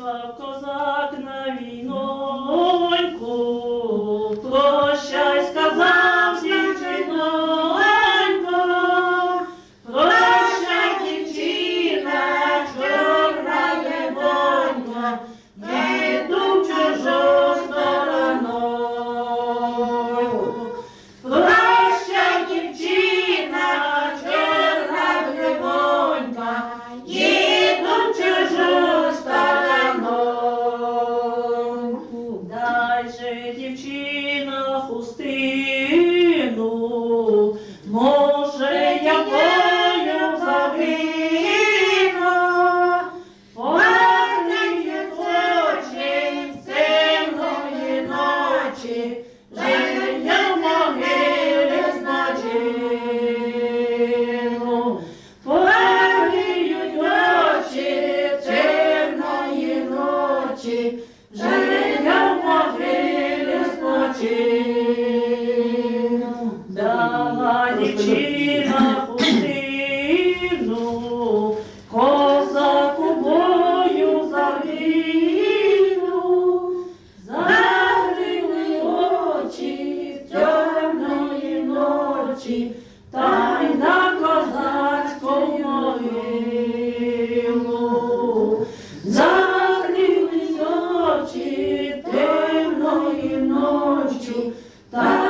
Козак дівчина, хустину, може, якою загину, Повернення очі темної ночі, життя в могилі значину. Повернуть очі темної ночі, життя Дала дівчина пустину, козаку бою загину, загрили очі темної ночі, та й на козацьку могилу. Загрили очі темної ночі, та